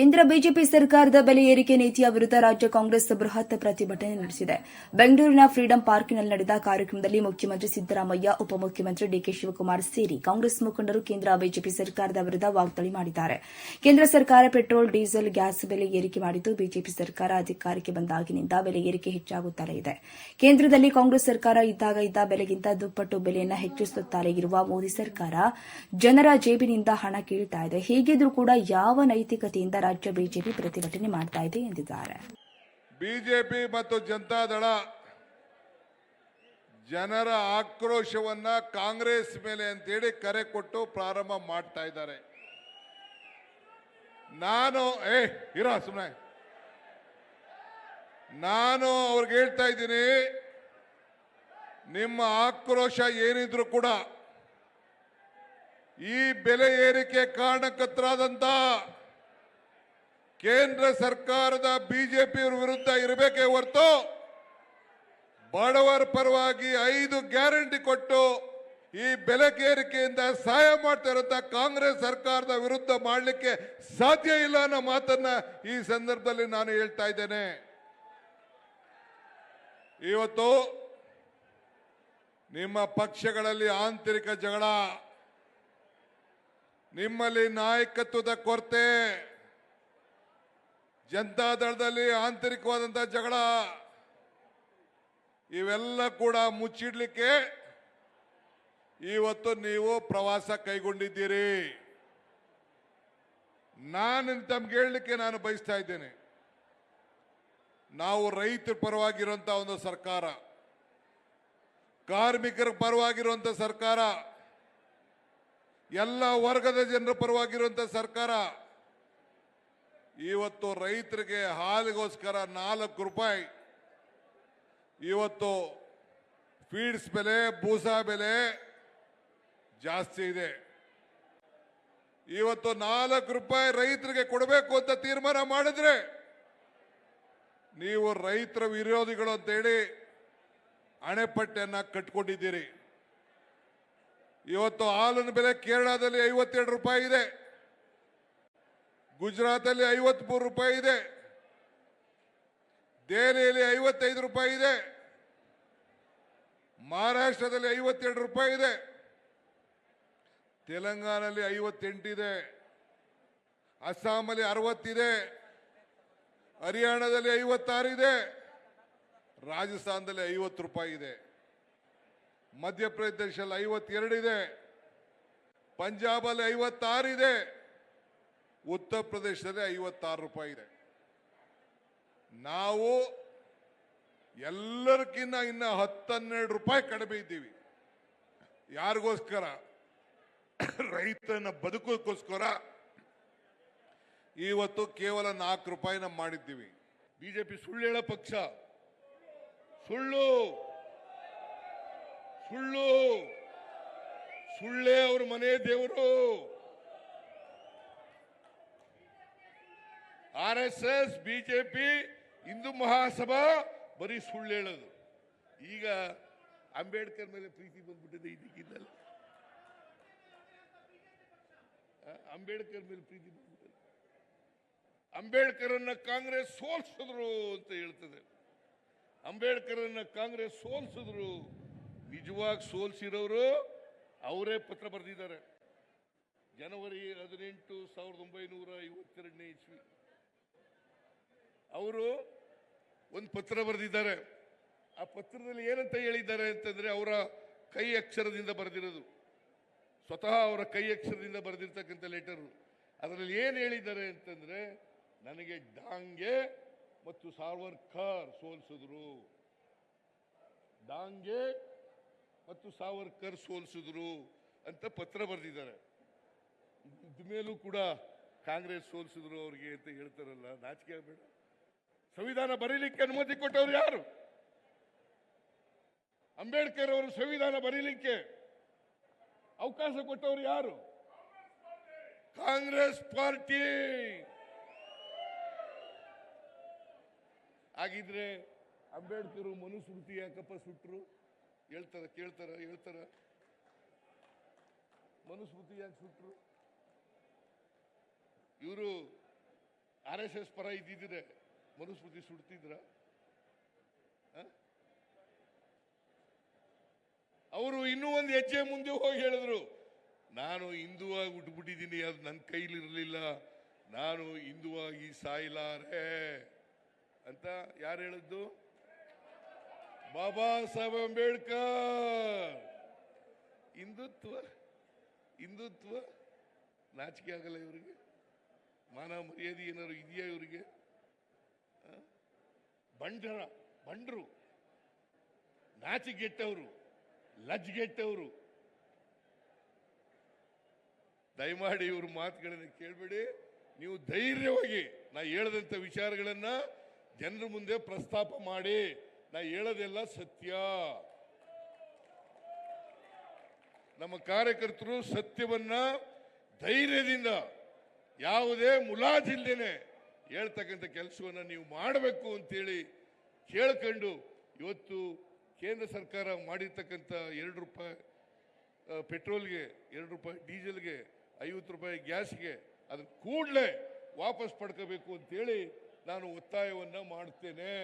ಕೇಂದ್ರ ಬಿಜೆಪಿ ಸರ್ಕಾರದ ಬೆಲೆ ಏರಿಕೆ ನೀತಿಯ ವಿರುದ್ಧ ರಾಜ್ಯ ಕಾಂಗ್ರೆಸ್ ಬೃಹತ್ ಪ್ರತಿಭಟನೆ ನಡೆಸಿದೆ. ಬೆಂಗಳೂರಿನ ಫ್ರೀಡಂ ಪಾರ್ಕ್ನಲ್ಲಿ ನಡೆದ ಕಾರ್ಯಕ್ರಮದಲ್ಲಿ ಮುಖ್ಯಮಂತ್ರಿ ಸಿದ್ದರಾಮಯ್ಯ, ಉಪಮುಖ್ಯಮಂತ್ರಿ ಡಿಕೆ ಶಿವಕುಮಾರ್ ಸೇರಿ ಕಾಂಗ್ರೆಸ್ ಮುಖಂಡರು ಕೇಂದ್ರ ಬಿಜೆಪಿ ಸರ್ಕಾರದ ವಿರುದ್ಧ ವಾಗ್ದಾಳಿ ಮಾಡಿದ್ದಾರೆ. ಕೇಂದ್ರ ಸರ್ಕಾರ ಪೆಟ್ರೋಲ್, ಡೀಸೆಲ್, ಗ್ಯಾಸ್ ಬೆಲೆ ಏರಿಕೆ ಮಾಡಿದ್ದು ಬಿಜೆಪಿ ಸರ್ಕಾರ ಅಧಿಕಾರಕ್ಕೆ ಬಂದಾಗಿನಿಂದ ಬೆಲೆ ಏರಿಕೆ ಹೆಚ್ಚಾಗುತ್ತಲೇ ಇದೆ. ಕೇಂದ್ರದಲ್ಲಿ ಕಾಂಗ್ರೆಸ್ ಸರ್ಕಾರ ಇದ್ದಾಗ ಇದ್ದ ಬೆಲೆಗಿಂತ ದುಪ್ಪಟ್ಟು ಬೆಲೆಯನ್ನು ಹೆಚ್ಚಿಸುತ್ತಲೇ ಇರುವ ಮೋದಿ ಸರ್ಕಾರ ಜನರ ಜೇಬಿನಿಂದ ಹಣ ಕೀಳ್ತಾ ಇದೆ. ಹೀಗಿದ್ರೂ ಕೂಡ ಯಾವ ನೈತಿಕತೆಯಿಂದ ರಾಜ್ಯ ಬಿಜೆಪಿ ಪ್ರತಿಭಟನೆ ಮಾಡ್ತಾ ಇದೆ ಎಂದಿದ್ದಾರೆ. ಬಿಜೆಪಿ ಮತ್ತು ಜನತಾದಳ ಜನರ ಆಕ್ರೋಶವನ್ನ ಕಾಂಗ್ರೆಸ್ ಮೇಲೆ ಅಂತೇಳಿ ಕರೆ ಕೊಟ್ಟು ಪ್ರಾರಂಭ ಮಾಡ್ತಾ ಇದ್ದಾರೆ. ನಾನು, ಏ, ಇರ ಸುಮ್ಮನೆ ನಾನು ಅವ್ರಿಗೆ ಹೇಳ್ತಾ ಇದ್ದೀನಿ, ನಿಮ್ಮ ಆಕ್ರೋಶ ಏನಿದ್ರು ಕೂಡ ಈ ಬೆಲೆ ಏರಿಕೆ ಕಾರಣಕರ್ತರಾದಂತ ಕೇಂದ್ರ ಸರ್ಕಾರದ ಬಿಜೆಪಿ ವಿರುದ್ಧ ಇರಬೇಕೇ ಹೊರತು ಬಡವರ ಪರವಾಗಿ ಐದು ಗ್ಯಾರಂಟಿ ಕೊಟ್ಟು ಈ ಬೆಲೆ ಏರಿಕೆಯಿಂದ ಸಹಾಯ ಮಾಡ್ತಾ ಕಾಂಗ್ರೆಸ್ ಸರ್ಕಾರದ ವಿರುದ್ಧ ಮಾಡಲಿಕ್ಕೆ ಸಾಧ್ಯ ಇಲ್ಲ ಅನ್ನೋ ಮಾತನ್ನ ಈ ಸಂದರ್ಭದಲ್ಲಿ ನಾನು ಹೇಳ್ತಾ ಇದ್ದೇನೆ. ಇವತ್ತು ನಿಮ್ಮ ಪಕ್ಷಗಳಲ್ಲಿ ಆಂತರಿಕ ಜಗಳ, ನಿಮ್ಮಲ್ಲಿ ನಾಯಕತ್ವದ ಕೊರತೆ ಜನತಾದಳದಲ್ಲಿ ಆಂತರಿಕವಾದಂತ ಜಗಳ? ಇವೆಲ್ಲ ಕೂಡ ಮುಚ್ಚಿಡ್ಲಿಕ್ಕೆ ಇವತ್ತು ನೀವು ಪ್ರವಾಸ ಕೈಗೊಂಡಿದ್ದೀರಿ. ನಾನು ತಮ್ಗೆ ಹೇಳಲಿಕ್ಕೆ ನಾನು ಬಯಸ್ತಾ ಇದ್ದೇನೆ. ನಾವು ರೈತರ ಪರವಾಗಿರುವಂತ ಒಂದು ಸರ್ಕಾರ, ಕಾರ್ಮಿಕರ ಪರವಾಗಿರುವಂತ ಸರ್ಕಾರ, ಎಲ್ಲ ವರ್ಗದ ಜನರ ಪರವಾಗಿರುವಂತ ಸರ್ಕಾರ ಇವತ್ತು ರೈತರಿಗೆ ಹಾಲಿಗೋಸ್ಕರ ನಾಲ್ಕು ರೂಪಾಯಿ. ಇವತ್ತು ಫೀಡ್ಸ್ ಬೆಲೆ ಬೂಸಾ ಬೆಲೆ ಜಾಸ್ತಿ ಇದೆ. ಇವತ್ತು ನಾಲ್ಕು ರೂಪಾಯಿ ರೈತರಿಗೆ ಕೊಡಬೇಕು ಅಂತ ತೀರ್ಮಾನ ಮಾಡಿದ್ರೆ ನೀವು ರೈತರ ವಿರೋಧಿಗಳು ಅಂತೇಳಿ ಅಣೆಪಟ್ಟೆಯನ್ನ ಕಟ್ಕೊಂಡಿದ್ದೀರಿ. ಇವತ್ತು ಹಾಲಿನ ಬೆಲೆ ಕೇರಳದಲ್ಲಿ ಐವತ್ತೆರಡು ರೂಪಾಯಿ ಇದೆ. ಗುಜರಾತಲ್ಲಿ ಐವತ್ಮೂರು ರೂಪಾಯಿ ಇದೆ. ದೆಹಲಿಯಲ್ಲಿ ಐವತ್ತೈದು ರೂಪಾಯಿ ಇದೆ. ಮಹಾರಾಷ್ಟ್ರದಲ್ಲಿ ಐವತ್ತೆರಡು ರೂಪಾಯಿ ಇದೆ. ತೆಲಂಗಾಣದಲ್ಲಿ ಐವತ್ತೆಂಟಿದೆ ಅಸ್ಸಾಮಲ್ಲಿ ಅರವತ್ತಿದೆ. ಹರಿಯಾಣದಲ್ಲಿ ಐವತ್ತಾರಿದೆ ರಾಜಸ್ಥಾನದಲ್ಲಿ ಐವತ್ತು ರೂಪಾಯಿ ಇದೆ. ಮಧ್ಯಪ್ರದೇಶದಲ್ಲಿ ಐವತ್ತೆರಡು ಇದೆ. ಪಂಜಾಬಲ್ಲಿ ಐವತ್ತಾರು ಇದೆ. ಉತ್ತರ ಪ್ರದೇಶದಲ್ಲಿ ಐವತ್ತಾರು ರೂಪಾಯಿ ಇದೆ. ನಾವು ಎಲ್ಲರಿಗಿನ್ನ ಇನ್ನ ಹತ್ತನ್ನೆರಡು ರೂಪಾಯಿ ಕಡಿಮೆ ಇದ್ದೀವಿ. ಯಾರಿಗೋಸ್ಕರ? ರೈತನ ಬದುಕೋಕ್ಕೋಸ್ಕರ ಇವತ್ತು ಕೇವಲ ನಾಲ್ಕು ರೂಪಾಯಿನ ಮಾಡಿದ್ದೀವಿ. ಬಿಜೆಪಿ ಸುಳ್ಳು ಹೇಳೋ ಪಕ್ಷ. ಸುಳ್ಳು. ಸುಳ್ಳು. ಸುಳ್ಳೇ ಅವ್ರ ಮನೆ ದೇವರು. R S S BJP Hindu Mahasabha ಬರೀ ಸುಳ್ಳು ಹೇಳೋದು. ಈಗ ಅಂಬೇಡ್ಕರ್ ಮೇಲೆ ಪ್ರೀತಿ ಬಂದ್ಬಿಟ್ಟಿದೆ ಇದಕ್ಕಿದ್ದಲ್ಲ ಅಂಬೇಡ್ಕರ್ ಮೇಲೆ ಪ್ರೀತಿ ಬಂದ್ಬಿಟ್ಟಿದೆ. ಅಂಬೇಡ್ಕರನ್ನ ಕಾಂಗ್ರೆಸ್ ಸೋಲ್ಸಿದ್ರು ಅಂತ ಹೇಳ್ತದೆ. ಅಂಬೇಡ್ಕರ್ ಅನ್ನ ಕಾಂಗ್ರೆಸ್ ಸೋಲ್ಸಿದ್ರು, ನಿಜವಾಗಿ ಸೋಲ್ಸಿರೋರು ಅವರೇ ಪತ್ರ ಬರೆದಿದ್ದಾರೆ. ಜನವರಿ ಹದಿನೆಂಟು ಸಾವಿರದ ಒಂಬೈನೂರ ಐವತ್ತೆರಡನೇ ಇಸ್ವಿ. ಅವರು ಒಂದು ಪತ್ರ ಬರೆದಿದ್ದಾರೆ. ಆ ಪತ್ರದಲ್ಲಿ ಏನಂತ ಹೇಳಿದ್ದಾರೆ ಅಂತಂದ್ರೆ ಅವರ ಕೈ ಅಕ್ಷರದಿಂದ ಬರೆದಿರೋದು. ಸ್ವತಃ ಅವರ ಕೈ ಅಕ್ಷರದಿಂದ ಬರೆದಿರ್ತಕ್ಕಂಥ ಲೆಟರು. ಅದರಲ್ಲಿ ಏನು ಹೇಳಿದ್ದಾರೆ ಅಂತಂದ್ರೆ, ನನಗೆ ಡಾಂಗೆ ಮತ್ತು ಸಾವರ್ಕರ್ ಸೋಲಿಸಿದ್ರು. ಡಾಂಗೆ ಮತ್ತು ಸಾವರ್ಕರ್ ಸೋಲಿಸಿದ್ರು ಅಂತ ಪತ್ರ ಬರೆದಿದ್ದಾರೆ. ಇದ್ದ ಮೇಲೂ ಕೂಡ ಕಾಂಗ್ರೆಸ್ ಸೋಲಿಸಿದ್ರು ಅವ್ರಿಗೆ ಅಂತ ಹೇಳ್ತಾರಲ್ಲ, ನಾಚಿಕೆ ಆಗಬೇಡ. ಸಂವಿಧಾನ ಬರೀಲಿಕ್ಕೆ ಅನುಮತಿ ಕೊಟ್ಟವರು ಯಾರು? ಅಂಬೇಡ್ಕರ್ ಅವರು ಸಂವಿಧಾನ ಬರೀಲಿಕ್ಕೆ ಅವಕಾಶ ಕೊಟ್ಟವರು ಯಾರು? ಕಾಂಗ್ರೆಸ್ ಪಾರ್ಟಿ. ಹಾಗಿದ್ರೆ ಅಂಬೇಡ್ಕರ್ ಮನುಸ್ಮೃತಿ ಯಾಕಪ್ಪ ಸುಟ್ರು? ಹೇಳ್ತಾರ, ಕೇಳ್ತಾರ, ಹೇಳ್ತಾರ. ಮನುಸ್ಮೃತಿ ಯಾಕೆ ಸುಟ್ರು? ಇವರು ಆರ್ ಎಸ್ ಎಸ್ ಪರ ಇದ್ದಿದ್ರೆ ಮನುಸ್ಮೃತಿ ಸುಡ್ತಿದ್ರ? ಅವರು ಇನ್ನೂ ಒಂದು ಹೆಜ್ಜೆ ಮುಂದೆ ಹೋಗಿ ಹೇಳಿದ್ರು, ನಾನು ಹಿಂದುವಾಗಿ ಉಟ್ಬಿಟ್ಟಿದ್ದೀನಿ, ಅದು ನನ್ನ ಕೈಲಿರಲಿಲ್ಲ. ನಾನು ಹಿಂದುವಾಗಿ ಸಾಯ್ಲಾರೆ. ಅಂತ ಯಾರು ಹೇಳಿದ್ದು? ಬಾಬಾ ಸಾಹೇಬ್ ಅಂಬೇಡ್ಕರ್. ಹಿಂದುತ್ವ ಹಿಂದುತ್ವ ನಾಚಿಕೆ ಆಗಲ್ಲ ಇವರಿಗೆ. ಮಾನವ ಮರ್ಯಾದೆ ಏನಾದ್ರು ಇದೆಯಾ ಇವರಿಗೆ? ಬಂಡರ ಬಂಡ್ರು ನಾಚಿಗೆಟ್ಟವರು ಲಜ್ಗೆಟ್ಟವರು ದಯಮಾಡಿ ಇವ್ರ ಮಾತುಗಳನ್ನು ಕೇಳಬೇಡಿ. ನೀವು ಧೈರ್ಯವಾಗಿ ನಾ ಹೇಳದಂತ ವಿಚಾರಗಳನ್ನ ಜನರ ಮುಂದೆ ಪ್ರಸ್ತಾಪ ಮಾಡಿ. ನಾ ಹೇಳೋದೆಲ್ಲ ಸತ್ಯ. ನಮ್ಮ ಕಾರ್ಯಕರ್ತರು ಸತ್ಯವನ್ನ ಧೈರ್ಯದಿಂದ ಯಾವುದೇ ಮುಲಾಜಿಲ್ದೇನೆ ಹೇಳ್ತಕ್ಕಂಥ ಕೆಲಸವನ್ನು ನೀವು ಮಾಡಬೇಕು ಅಂತೇಳಿ ಕೇಳ್ಕೊಂಡು ಇವತ್ತು ಕೇಂದ್ರ ಸರ್ಕಾರ ಮಾಡಿರ್ತಕ್ಕಂಥ ಎರಡು ರೂಪಾಯಿ ಪೆಟ್ರೋಲ್ಗೆ ಎರಡು ರೂಪಾಯಿ, ಡೀಸೆಲ್ಗೆ ಐವತ್ತು ರೂಪಾಯಿ ಗ್ಯಾಸ್ಗೆ ಅದನ್ನು ಕೂಡಲೇ ವಾಪಸ್ ಪಡ್ಕೋಬೇಕು ಅಂತೇಳಿ ನಾನು ಒತ್ತಾಯವನ್ನು ಮಾಡ್ತೇನೆ.